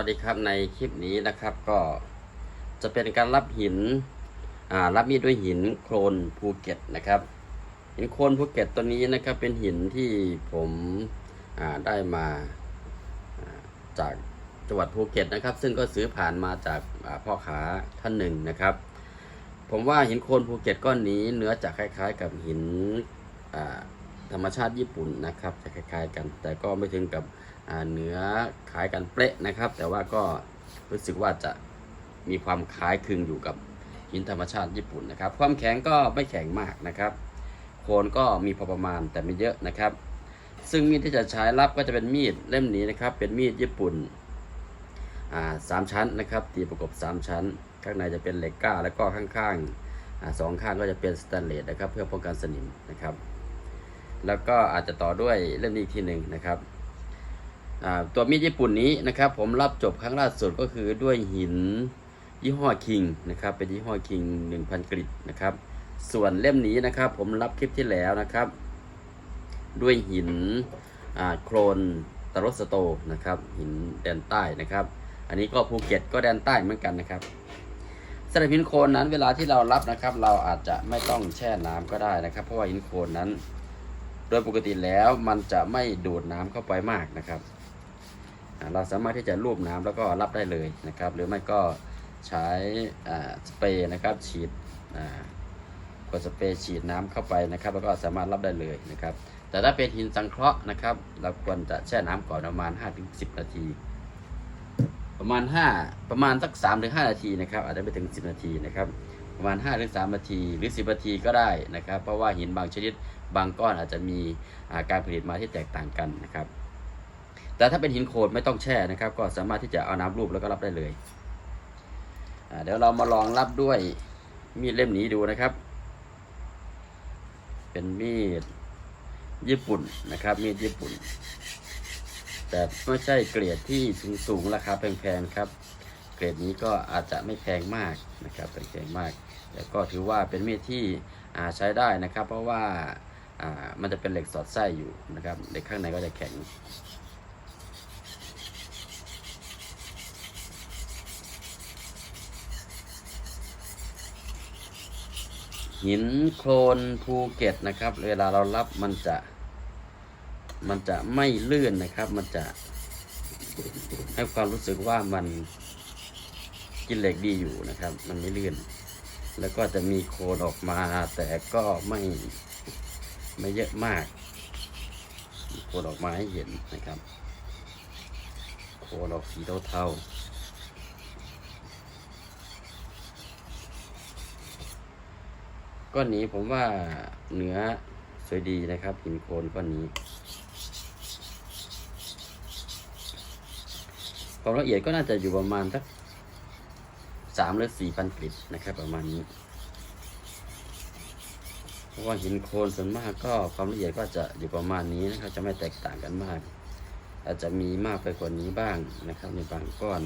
วัสดีครับในคลิปนี้นะครับก็จะเป็นการรับหินรับมีดด้วยหินโครนภูเก็ตนะครับ หินโครนภูเก็ตตัวนี้นะครับเป็นหินที่ผมได้มาาจากจังหวัดภูเก็ตนะครับ ซึ่งก็ซื้อผ่านมาจากาพ่อค้าท่านหนึ่งนะครับ ผมว่าหินโครนภูเก็ตก้อนนี้เนื้อจะคล้าย ๆ กับหินธรรมชาติญี่ปุ่นนะครับจะคล้าย ๆ กัน แต่ก็ไม่ถึงกับ เนื้อคล้ายกันเป๊ะนะครับ แต่ว่าก็รู้สึกว่าจะมีความคล้ายคลึงอยู่กับหินธรรมชาติญี่ปุ่นนะครับ ความแข็งก็ไม่แข็งมากนะครับ โคนก็มีพอประมาณแต่ไม่เยอะนะครับ ซึ่งมีดที่จะใช้รับก็จะเป็นมีดเล่มนี้นะครับ เป็นมีดญี่ปุ่นสามชั้นนะครับ ตีประกบ 3 ชั้น ข้างในจะเป็นเหล็กกล้า แล้วก็ข้างๆสองข้างก็จะเป็นสแตนเลสนะครับ เพื่อป้องกันสนิมนะครับ แล้วก็อาจจะต่อด้วยเล่มนี้อีกทีหนึ่งนะครับ ตัวมีดญี่ปุ่นนี้นะครับ ผมรับจบครั้งล่าสุดก็คือด้วยหินยี่ห้อคิงนะครับ เป็นยี่ห้อคิง1,000 กริดนะครับ ส่วนเล่มนี้นะครับ ผมรับคลิปที่แล้วนะครับ ด้วยหินโครนตรสโตนะครับ หินแดนใต้นะครับ อันนี้ก็ภูเก็ตก็แดนใต้เหมือนกันนะครับสำหรับหินโครนนั้นเวลาที่เรารับนะครับ เราอาจจะไม่ต้องแช่น้ำก็ได้นะครับ เพราะว่าหินโครนนั้น โดยปกติแล้วมันจะไม่ดูดน้ำเข้าไปมากนะครับ เราสามารถที่จะรูปน้ำแล้วก็รับได้เลยนะครับ หรือไม่ก็ใช้สเปรย์นะครับฉีดอ่ากดสเปรย์ฉีดน้ำเข้าไปนะครับ แล้วก็สามารถรับได้เลยนะครับ แต่ถ้าเป็นหินสังเคราะห์นะครับ เราควรจะแช่น้ำก่อนประมาณ 5-10 นาที ประมาณ 5 ประมาณสัก 3-5 นาทีนะครับ อาจจะไม่ถึง 10 นาทีนะครับประมาณ5-3นาทีหรือ 10นาทีก็ได้นะครับ เพราะว่าหินบางชนิดบางก้อนอาจจะมีาการผลิตมาที่แตกต่างกันนะครับ แต่ถ้าเป็นหินโคลนไม่ต้องแช่นะครับ ก็สามารถที่จะเอาน้ำรูปแล้วก็รับได้เลยเดี๋ยวเรามาลองรับด้วยมีดเล่มนี้ดูนะครับ เป็นมีดญี่ปุ่นนะครับ มีดญี่ปุ่น แต่ไม่ใช่เกรดที่สูงสูงราคาแพงๆครับ เกรดนี้ก็อาจจะไม่แพงมากนะครับไม่แพงมาก แต่ก็ถือว่าเป็นมีดที่ใช้ได้นะครับ เพราะว่ามันจะเป็นเหล็กสอดไส้อยู่นะครับเหล็กข้างในก็จะแข็ง หินโคลนภูเก็ตนะครับ เวลาเรารับมันจะ มันจะไม่ลื่นนะครับ มันจะ ให้ความรู้สึกว่ามันกินเหล็กดีอยู่นะครับ มันไม่ลื่น แล้วก็จะมีโคลนออกมา แต่ก็ไม่ไม่เยอะมาก โคลนออกมาให้เห็นนะครับ โคลนออกสีเทาๆ ก้อนนี้ผมว่าเนื้อสวยดีนะครับหินโคนก้อนนี้ ความละเอียดก็น่าจะอยู่ประมาณสักสามหรือสี่พันกริดนะครับ ประมาณนี้ เพราะว่าหินโคนส่วนมากก็ความละเอียดก็จะอยู่ประมาณนี้นะครับ จะไม่แตกต่างกันมาก อาจจะมีมากไปกว่านี้บ้างนะครับ ในบางก้อน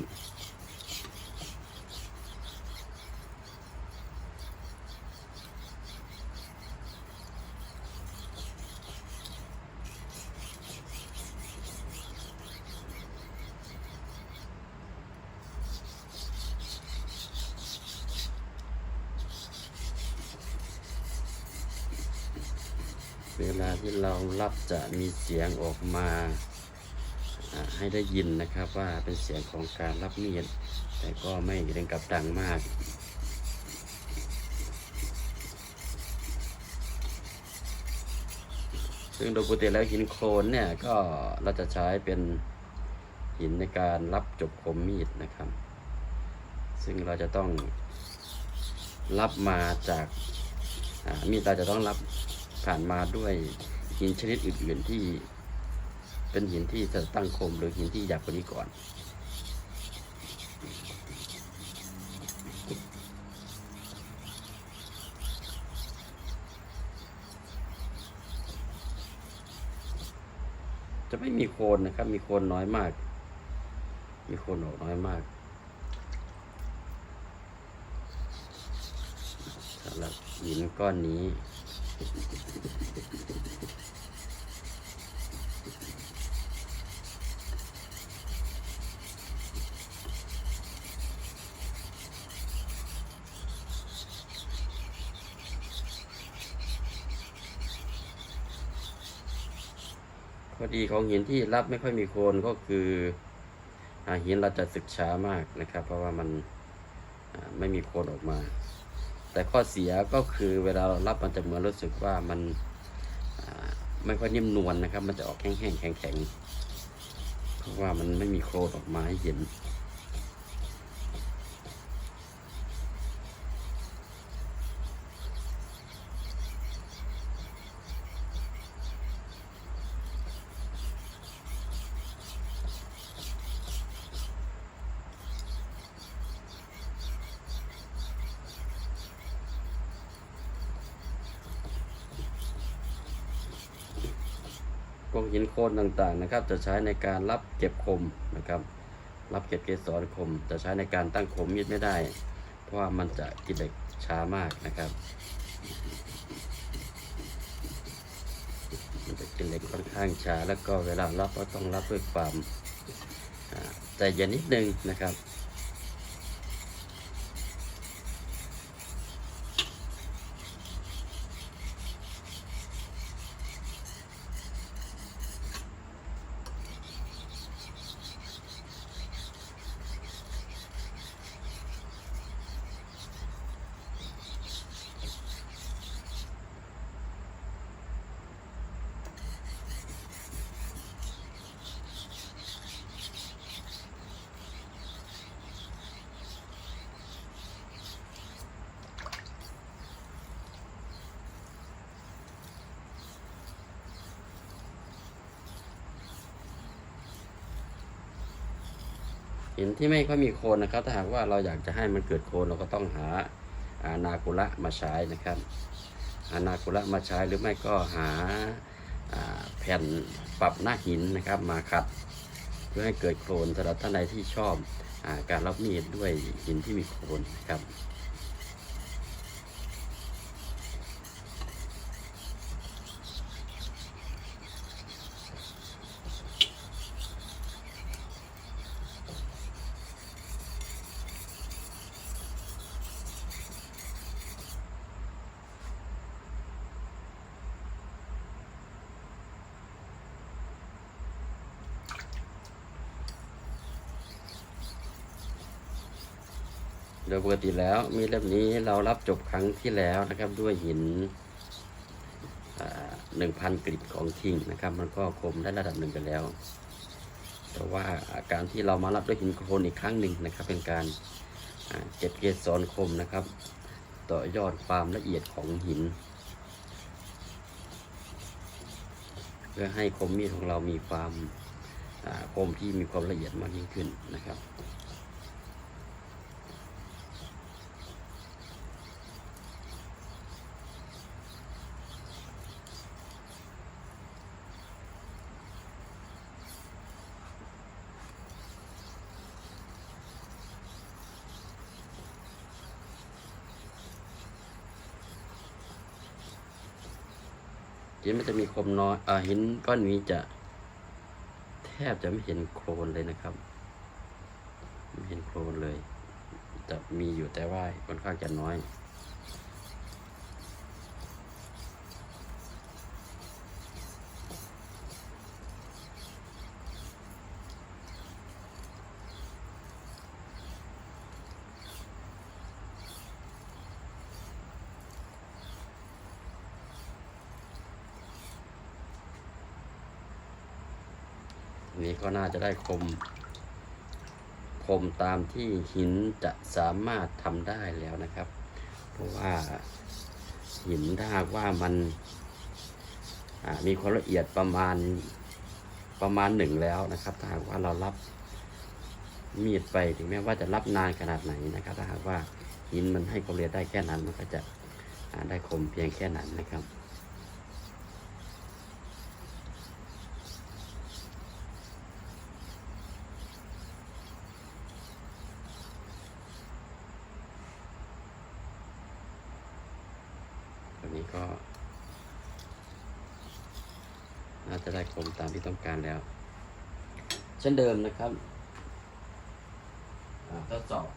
เวลาที่เรารับจะมีเสียงออกมาให้ได้ยินนะครับว่าเป็นเสียงของการรับมีดแต่ก็ไม่เร่งกับดังมากซึ่งโดยปกติแล้วหินโคลนเนี่ยก็เราจะใช้เป็นหินในการรับจบคมมีดนะครับ ซึ่งเราจะต้องรับมาจากมีดเราจะต้องรับ ผ่านมาด้วยหินชนิดอื่นๆที่เป็นหินที่จะตั้งโคมหรือหินที่หยาบกว่านี้ก่อน จะไม่มีโคนนะครับ มีโคนน้อยมาก มีโคนออกน้อยมากสำหรับหินก้อนนี้ ข้อดีของหินที่รับไม่ค่อยมีโคนก็คือหินเราจะสึกช้ามากนะครับ เพราะว่ามันไม่มีโคนออกมา แต่ข้อเสียก็คือเวลาเรารับมันจะเหมือนรู้สึกว่ามันไม่ค่อยนิ่มนวลนะครับ มันจะออกแห้งๆแข็งๆเพราะว่ามันไม่มีโครนออกมาให้เห็น กองหินโคนต่างๆนะครับ จะใช้ในการรับเก็บคมนะครับ รับเก็บเกสรคม จะใช้ในการตั้งคมมีดไม่ได้ เพราะว่ามันจะกินเหล็กช้ามากนะครับมันจะกินเหล็กค่อนข้างช้าแล้วก็เวลารับก็ต้องรับด้วยความใจเย็นนิดนึงนะครับ หินที่ไม่ค่อยมีโคนนะครับ ถ้าหากว่าเราอยากจะให้มันเกิดโคนเราก็ต้องหาอานาคุระมาใช้นะครับ อานาคุระมาใช้หรือไม่ก็หาาแผ่นปรับหน้าหินนะครับมาขัด เพื่อให้เกิดโคลนสำหรับท่านใดที่ชอบอาการรับมีดด้วยหินที่มีโคลนนะครับ โดยปกติแล้วมีดเล่มนี้เรารับจบครั้งที่แล้วนะครับ ด้วยหินหนึ่งพันกริดของทิงนะครับ มันก็คมได้ระดับหนึ่งไปแล้ว แต่ว่าการที่เรามารับด้วยหินโคลนอีกครั้งหนึ่งนะครับ เป็นการเก็บเกสรคมนะครับ ต่อยอดความละเอียดของหิน เพื่อให้คมมีดของเรามีความคมที่มีความละเอียดมากยิ่งขึ้นนะครับ นมันจะมีคมน้อยอ่าหินก้อนนี้จะ แทบจะไม่เห็นโคลนเลยนะครับ ไม่เห็นโคลนเลย จะมีอยู่แต่ว่าค่อนข้างจะน้อย นี้ก็น่าจะได้คม คมตามที่หินจะสามารถทำได้แล้วนะครับ เพราะว่าหินถ้าหากว่ามันมีความละเอียดประมาณประมาณหนึ่งแล้วนะครับ ถ้าหากว่าเรารับมีดไปถึงแม้ว่าจะรับนานขนาดไหนนะครับ ถ้าหากว่าหินมันให้ความละเอียดได้แค่นั้นมันก็จะได้คมเพียงแค่นั้นนะครับ เช่นเดิมนะครับทดสอบ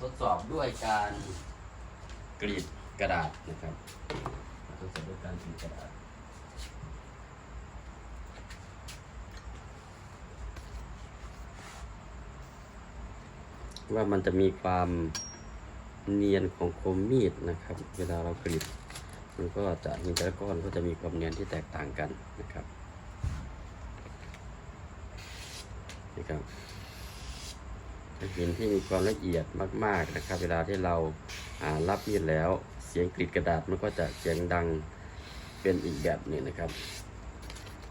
ทดสอบด้วยการกรีดกระดาษนะครับทดสอบด้วยการกรีดกระดาษว่ามันจะมีความเนียนของคมมีดนะครับ เวลาเรากรีดมันก็จะมีแต่ละก้อนก็จะมีความเนียนที่แตกต่างกันนะครับ นี่ครับเป็นหินที่มีความละเอียดมาก ๆนะครับ เวลาที่เรารับมีดแล้ว เสียงกรีดกระดาษมันก็จะเสียงดังเป็นอีกแบบหนึ่งนะครับ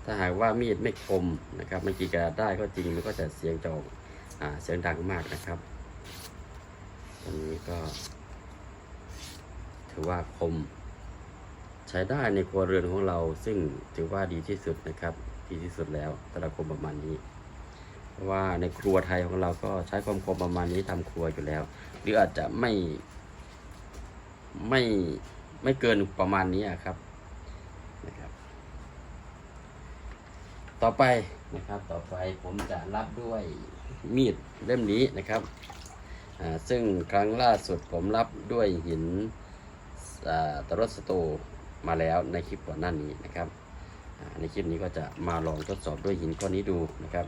ถ้าหากว่ามีดไม่คมนะครับมันกรีดกระดาษได้ก็จริงมันก็จะเสียงจะออกเสียงดังมากนะครับอันนี้ก็ ถือว่าคม ใช้ได้ในครัวเรือนของเรา ซึ่งถือว่าดีที่สุดนะครับ ดีที่สุดแล้วสำหรับคมประมาณนี้ เพราะว่าในครัวไทยของเราก็ใช้ความคมประมาณนี้ทำครัวอยู่แล้ว หรืออาจจะไม่ไม่ไม่เกินประมาณนี้ครับนะครับ ต่อไปนะครับต่อไปผมจะรับด้วยมีดเล่มนี้นะครับซึ่งครั้งล่าสุดผมรับด้วยหินตรสโตมาแล้วในคลิปก่อนหน้านี้นะครับในคลิปนี้ก็จะมาลองทดสอบด้วยหินก้อนนี้ดูนะครับ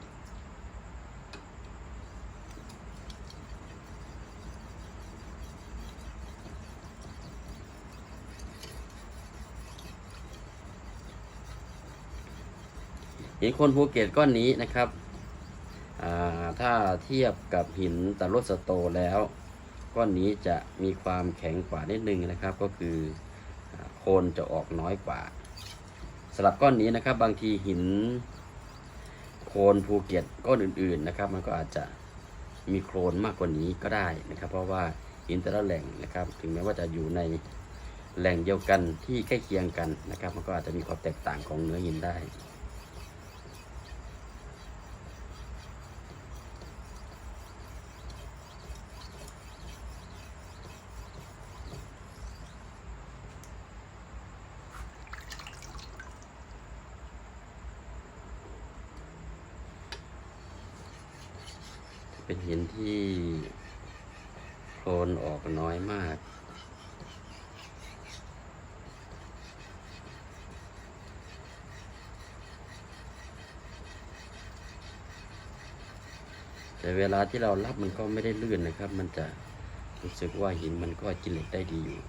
หินโคนภูเก็ตก้อนนี้นะครับถ้าเทียบกับหินตะลุสโตแล้วก้อนนี้จะมีความแข็งกว่านิดนึงนะครับ ก็คือโคนจะออกน้อยกว่าสำหรับก้อนนี้นะครับ บางทีหินโคนภูเก็ตก้อนอื่น ๆนะครับ มันก็อาจจะมีโครนมากกว่านี้ก็ได้นะครับ เพราะว่าหินแต่ละแหล่งนะครับ ถึงแม้ว่าจะอยู่ในแหล่งเดียวกันที่ใกล้เคียงกันนะครับ มันก็อาจจะมีความแตกต่างของเนื้อหินได้ ที่โคลนออกน้อยมาก แต่เวลาที่เรารับมันก็ไม่ได้ลื่นนะครับ มันจะรู้สึกว่าหินมันก็กินเหล็กได้ดีอยู่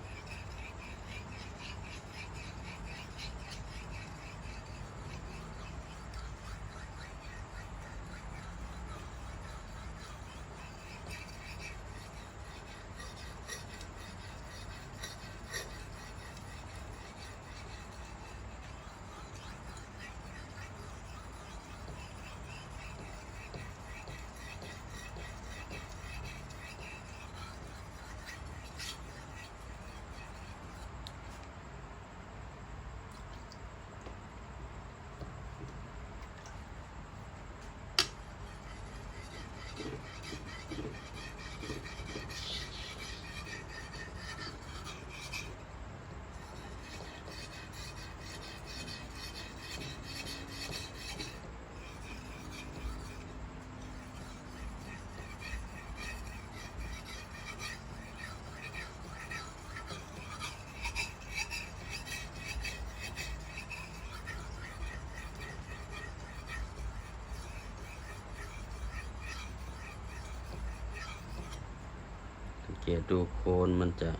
ตดูโคนมันจะ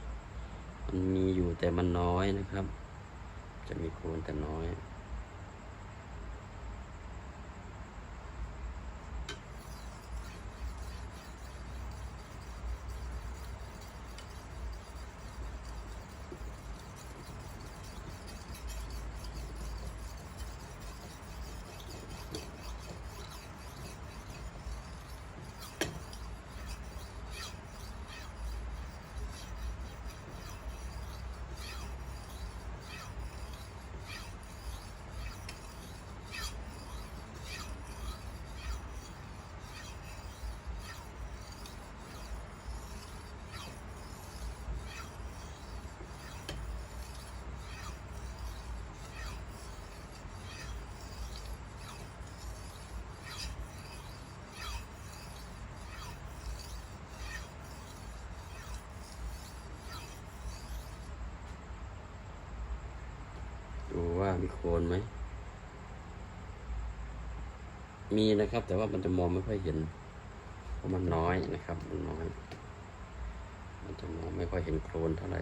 มันมีอยู่แต่มันน้อยนะครับ จะมีโคนแต่น้อย ดูว่ามี โคนไหม มีนะครับ แต่ว่ามันจะมองไม่ค่อยเห็น เพราะมันน้อยนะครับ มันน้อย มันจะมองไม่ค่อยเห็นโครนเท่าไหร่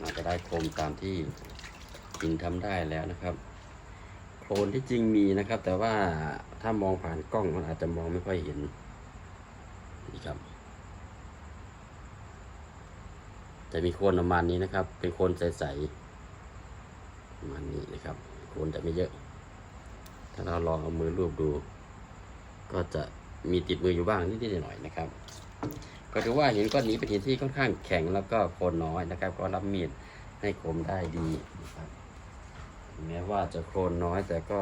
น่าจะได้โครงตามที่หินทำได้แล้วนะครับ โครนที่จริงมีนะครับ แต่ว่าถ้ามองผ่านกล้องมันอาจจะมองไม่ค่อยเห็นนี่ครับจะมีโคลนประมาณนี้นะครับ เป็นโคลนใสๆประมาณนี้นะครับโคลนจะไม่เยอะ ถ้าเราลองเอามือรูปดู ก็จะมีติดมืออยู่บ้างนิดๆหน่อยๆนะครับ ก็ถือว่าหินก้อนนี้เป็นหินที่ค่อนข้างแข็งแล้วก็โคนน้อยนะครับ ก็รับมีดให้คมได้ดีนะครับแม้ว่าจะโคนน้อยแต่ก็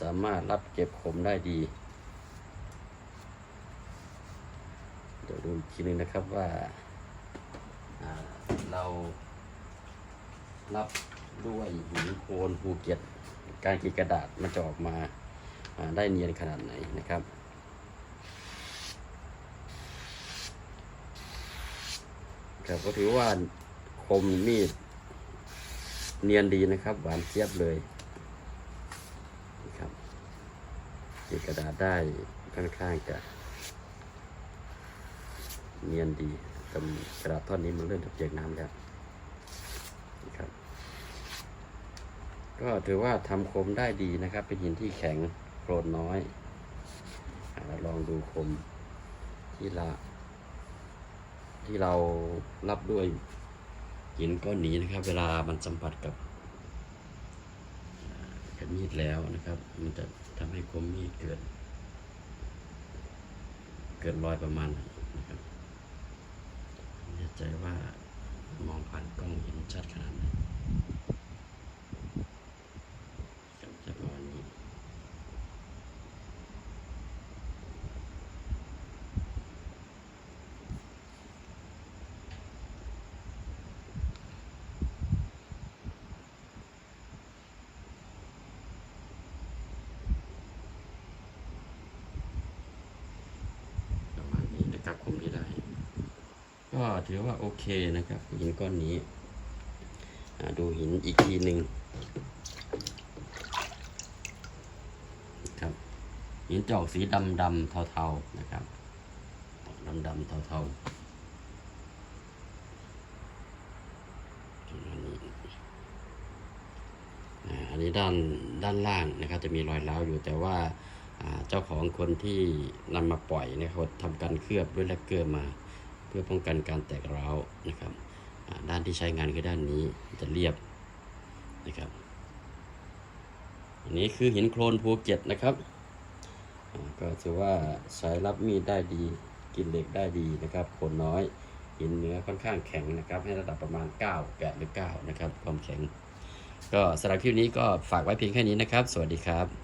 สามารถรับเก็บคมได้ดี เดี๋ยวดูอีกทีนึงนะครับว่าเรารับด้วยหินโคนภูเก็ตการกีดกระดาษมันจะออกมาได้เนียนขนาดไหนนะครับ ครับก็ถือว่าคมมีดเนียนดีนะครับ หวานเจี๊ยบเลยครับติดกระดาษได้ค่อนข้างจะเนียนดีกระดาษท่อนนี้มันเริ่มจะเปียกน้ำแล้วครับ ก็ถือว่าทำคมได้ดีนะครับ เป็นหินที่แข็งโครนน้อยอ่าเราลองดูคมที่ละ ที่เรารับด้วยหินก้อนนี้นะครับ เวลามันสัมผัสกับอ่ากับมีดแล้วนะครับ มันจะทำให้คมมีดเกิด เกิดรอยประมาณนนะครับไม่แน่ใจว่ามองผ่านกล้องเห็นชัดขนาดไหนครับจะประมาณนี้ ประมาณ นะครับคมที่ได้ ก็ถือว่าโอเคนะครับ หินก้อนนี้ดูหินอีกทีหนึ่งครับ หินจอกสีดำดำเทาๆนะครับดำดำเทาๆประมาอันนี้ด้านด้านล่างนะครับ จะมีรอยร้าวอยู่แต่ว่า เจ้าของคนที่นำมาปล่อยเนี่ยเขาทำการเคลือบด้วยแลกเกอร์มา เพื่อป้องกันการแตกร้าวนะครับด้านที่ใช้งานคือด้านนี้จะเรียบนะครับอันนี้คือหินโครนภูเก็ตนะครับก็ถือว่าใช้รับมีดได้ดี กินเหล็กได้ดีนะครับคนน้อยหินเนื้อค่อนข้างแข็งนะครับ ให้ระดับประมาณ 9 8 หรือ 9 นะครับ ความแข็ง ก็สำหรับคลิปนี้ก็ฝากไว้เพียงแค่นี้นะครับ สวัสดีครับ